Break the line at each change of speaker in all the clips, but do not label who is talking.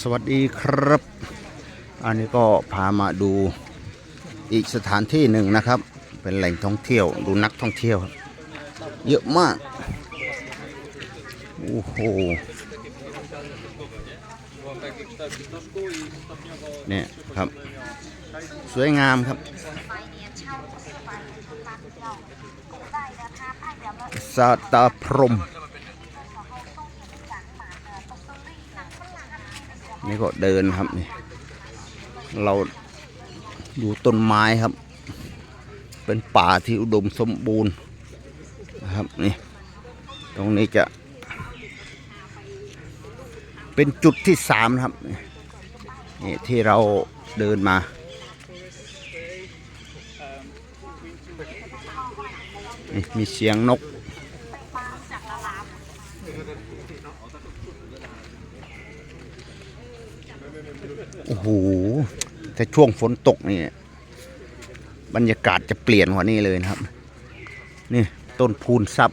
สวัสดีครับ อันนี้ก็พามาดูอีกสถานที่หนึ่งนะครับ เป็นแหล่งท่องเที่ยว ดูนักท่องเที่ยว เยอะมาก โอ้โหเนี่ยครับ สวยงามครับ สาตาพรหม นี่ก็เดินครับนี่เราดูต้นไม้ครับ เป็นป่าที่อุดมสมบูรณ์นะครับนี่ตรงนี้จะ เป็นจุดที่สามครับนี่ที่เราเดินมานี่มีเสียงนก โอ้โหแต่ช่วงฝนตกนี่บรรยากาศจะเปลี่ยนกว่านี้เลยนะครับ นี่ต้นพูนซับ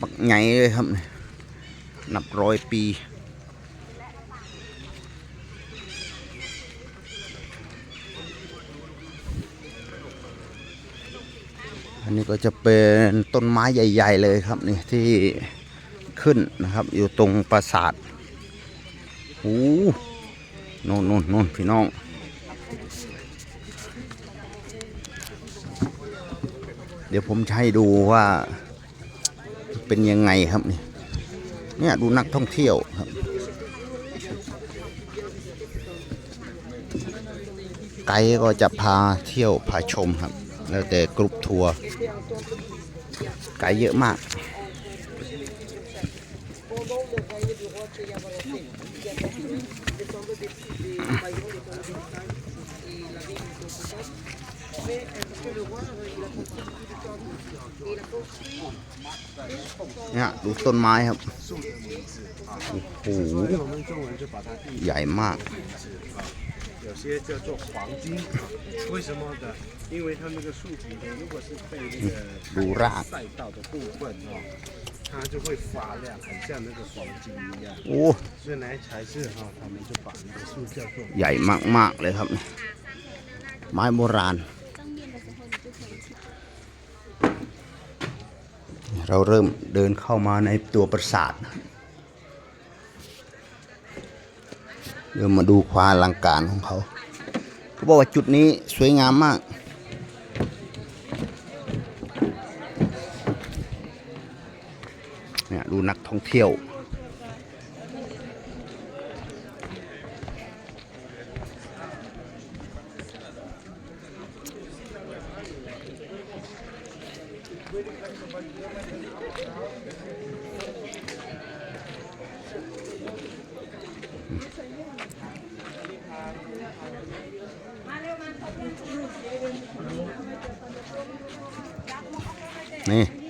ปักใหญ่เลยครับ นับร้อยปี อันนี้ก็จะเป็นต้นไม้ใหญ่ ๆ เลยครับนี่ที่ขึ้นนะครับ อยู่ตรงปราสาทโอ้โน่นโน่นโน่นพี่น้องเดี๋ยวผมให้ดูว่าเป็นยังไงครับนี่เนี่ยดูนักท่องเที่ยวครับ ไกด์ก็จะพาเที่ยวพาชมครับ แล้วแต่กรุ๊ปทัวร์ไกด์เยอะมาก เนี่ยดูต้นไม้ครับ โอ้โห
我们中文就把它译
ใหญ่มาก
有些叫做黄金，为什么呢？因为它那个树皮呢，如果是被那个
ดูราก
晒到的部分哦， 它就会发亮，很像那个黄金一样。
โอ้
所以呢，才是哈、他们就把那个树叫做
ใหญ่มาก ๆ เลยครับ ไม้โบราณ เราเริ่มเดินเข้ามาในตัวปราสาทเริ่มมาดูความอลังการของเขาเขาบอกว่าจุดนี้สวยงามมาก ู่นักท่องเที่ยว นี่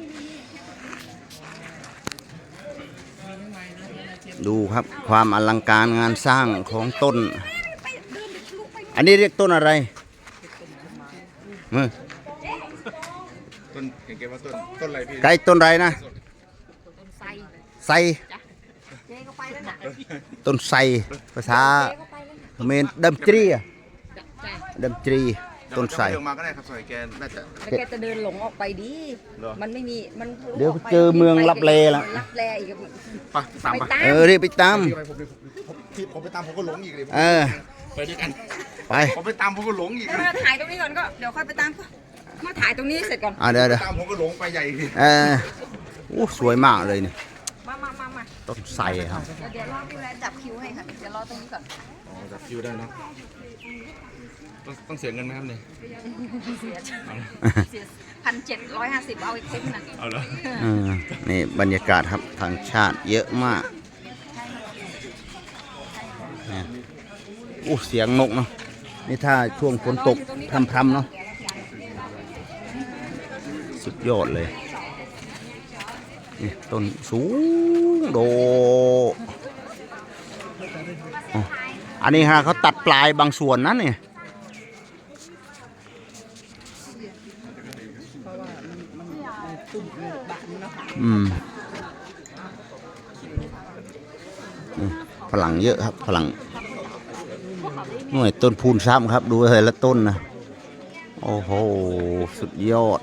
ครับ ความอลังการงานสร้างของต้น อันนี้เรียกต้นอะไรมือ
ต้นเห็นแกว่าต้นต้นอะไรพี่
ไก่ต้นอะไรนะ
ไส้
ไซ
เจ๊ก็ไปแล้วน่ะ
ต้นไซภาษา
เจ๊ก็ไปแล้วน่ะ
เขมรดัมจรีอะ
จับใจ
ดัมจรี ต้นไซ
เดี๋ยวมาก็ได้ครับซอยแกน่าจะ
แล้วแกจะเดินหลงออกไปดี
เหรอ
มันไม่มี มัน
เดี๋ยวเจอเมืองลับเลละ
ลับแลอีก
ไปตาม
ไป
ไป
ตาม
เออรีบไปตาม
ไปผมผมที่ผมไปตามผมก็หลงอีกเลย
เออ
ไปด้วยกัน
ไป
ผมไปตามผมก็หลงอีกเลย
มาถ่ายตรงนี้ก่อนก็ เดี๋ยวค่อยไปตามก็มาถ่ายตรงนี้เสร็จก่อน
อะเดี๋ยวเดี๋ยว
ตามผมก็หลงไปใหญ่เลย
เออโอ้สวยมากเลยนี่
มามามามา
ต้นไทรครับ
เดี๋ยวเดี๋ยวรอดูแลจับคิวให้ค่ะ เดี๋ยวรอตรงนี้ก่อน
อ๋อจับคิวได้เนาะ ต้องต้องเสียเงินไหมครับเนี่ย
เสียเสียพันเจ็ดร้อยห้าสิบเอาอีกคุ้มนะ
เอาเหรอ
เออนี่บรรยากาศครับทางชาติเยอะมากเนี่ยโอ้เสียงนกเนาะนี่ถ้าช่วงฝนตกพรำๆเนาะสุดยอดเลยนี่ต้นสูงโดอ๋อ อันนี้ฮะเขาตัดปลายบางส่วนนะเนี่ยอืมนี่ฝรั่งเยอะครับฝรั่งหน่วยต้นพูนซ้ำครับ ดูเลยละต้นนะโอ้โห สุดยอด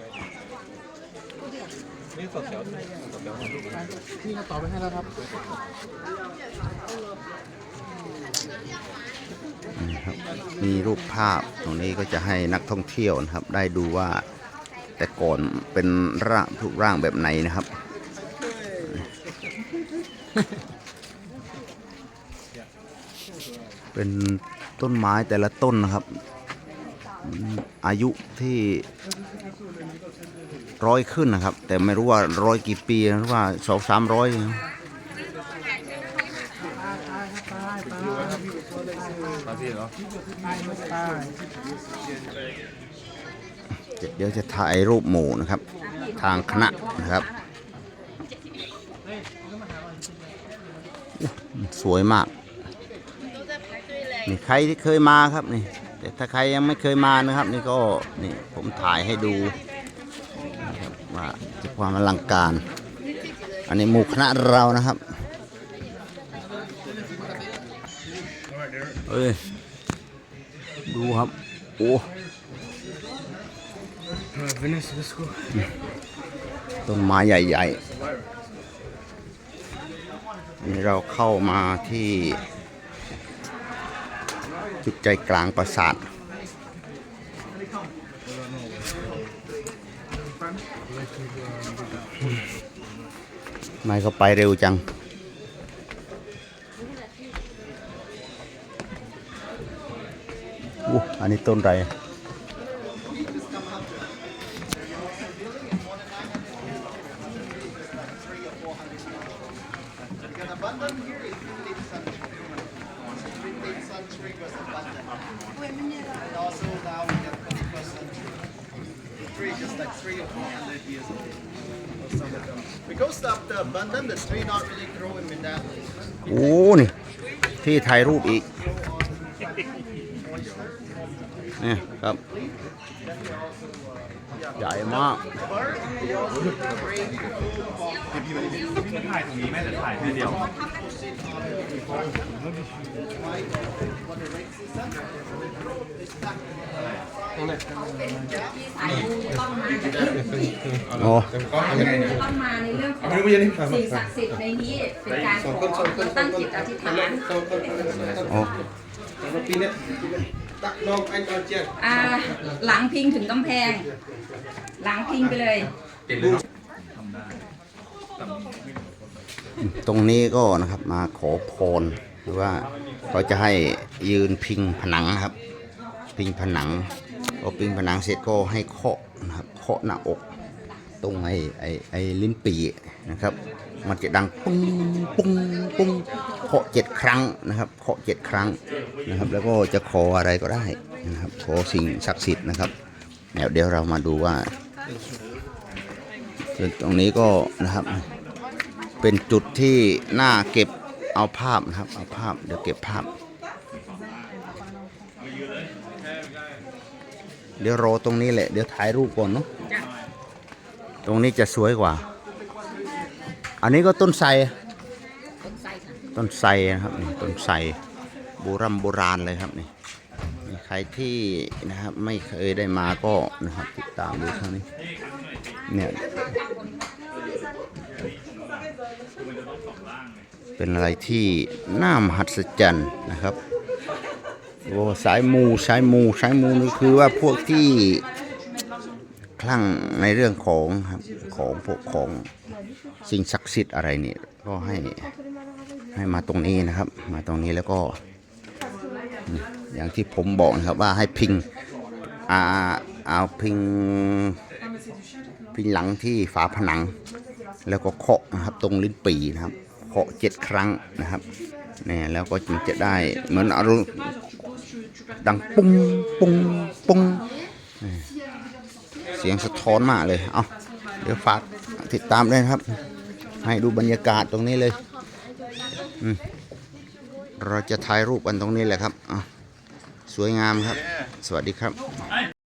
นี่ต่อไปให้แล้วครับ
มีรูปภาพตรงนี้ก็จะให้นักท่องเที่ยวนะครับ ได้ดูว่าแต่ก่อนเป็นร่างรูปร่างแบบไหนนะครับ เป็นต้นไม้แต่ละต้นนะครับ อายุที่ร้อยขึ้นนะครับ แต่ไม่รู้ว่าร้อยกี่ปีหรือว่าสองสามร้อย
มาพี่เหรอ
เดี๋ยวจะถ่ายรูปหมู่นะครับ ทางคณะนะครับ สวยมากนี่ใครที่เคยมาครับนี่แต่ถ้าใครยังไม่เคยมานะครับ นี่ก็นี่ผมถ่ายให้ดูคว่าความอลังการ อันนี้หมู่คณะเรานะครับ เอ้ย ดูครับ โอ้
Venice let's go
ต้นไม้ใหญ่ๆ นี่เราเข้ามาที่ จุดใจกลางปราสาทไม่ก็ไปเร็วจัง อู้อันนี้ต้นอะไร
Because of the abundant, the tree not really growing in that way.
โอ้ นี่ ที่ถ่ายรูปอีก นี่ครับ ใหญ่มาก
ถ่ายตรงนี้แม่จะถ่ายแค่เดียว
โอ้
ต้องมาในเรื่องของสิ่งศักดิ์สิทธิ์ในนี้เป็นการขอเราตั้งจิตอธิษฐาน
โอ้
ปีเนี้ย ตักน้องไอ้ตอนเจียง
อ่า หลังพิงถึงกำแพง หลังพิงไปเลย
ตรงนี้ก็นะครับมาขอพรหรือว่าเขาจะให้ยืนพิงผนังนะครับ พิงผนังพอพิงผนังเสร็จก็ให้เคาะนะครับเคาะหน้าอก ตรงไอ้ไอ้ไอ้ลิ้นปี นะครับ มันจะดังปุ้งปุ้งปุ้งเคาะเจ็ดครั้งนะครับเคาะเจ็ดครั้งนะครับ แล้วก็จะขออะไรก็ได้นะครับขอสิ่งศักดิ์สิทธิ์นะครับเดี๋ยวเดี๋ยวเรามาดูว่าตรงนี้ก็นะครับ เป็นจุดที่น่าเก็บเอาภาพนะครับเอาภาพเดี๋ยวเก็บภาพ เดี๋ยวรอตรงนี้แหละ เดี๋ยวถ่ายรูปก่อนเนาะตรงนี้จะสวยกว่า อันนี้ก็ต้นไทร
ต้นไทรค่ะ
ต้นไทรนะครับนี่ต้นไทรโบราณโบราณเลยครับนี่นี่ใครที่นะครับไม่เคยได้มาก็นะครับติดตามดูเท่านี้เนี่ยเป็นอะไรที่น่ามหัศจรรย์นะครับโอ้สายมูสายมูสายมูนี่คือว่าพวกที่คลั่งในเรื่องของครับของพวกของ สิ่งศักดิ์สิทธิ์อะไรนี่ก็ให้ให้มาตรงนี้นะครับ มาตรงนี้แล้วก็ อย่างที่ผมบอกนะครับว่าให้พิงอาเอาพิงพิงหลังที่ฝาผนัง แล้วก็เคาะนะครับตรงลิ้นปีนะครับเคาะเจ็ดครั้งนะครับเนี่ยแล้วก็จึงจะได้เหมือนอารมณ์ดังปุ้งปุ้งปุ้งนี่เสียงสะท้อนมากเลย เอาเดี๋ยวฝากติดตามด้วยนะครับ ให้ดูบรรยากาศตรงนี้เลย เราจะถ่ายรูปกันตรงนี้แหละครับอะสวยงามครับ สวัสดีครับ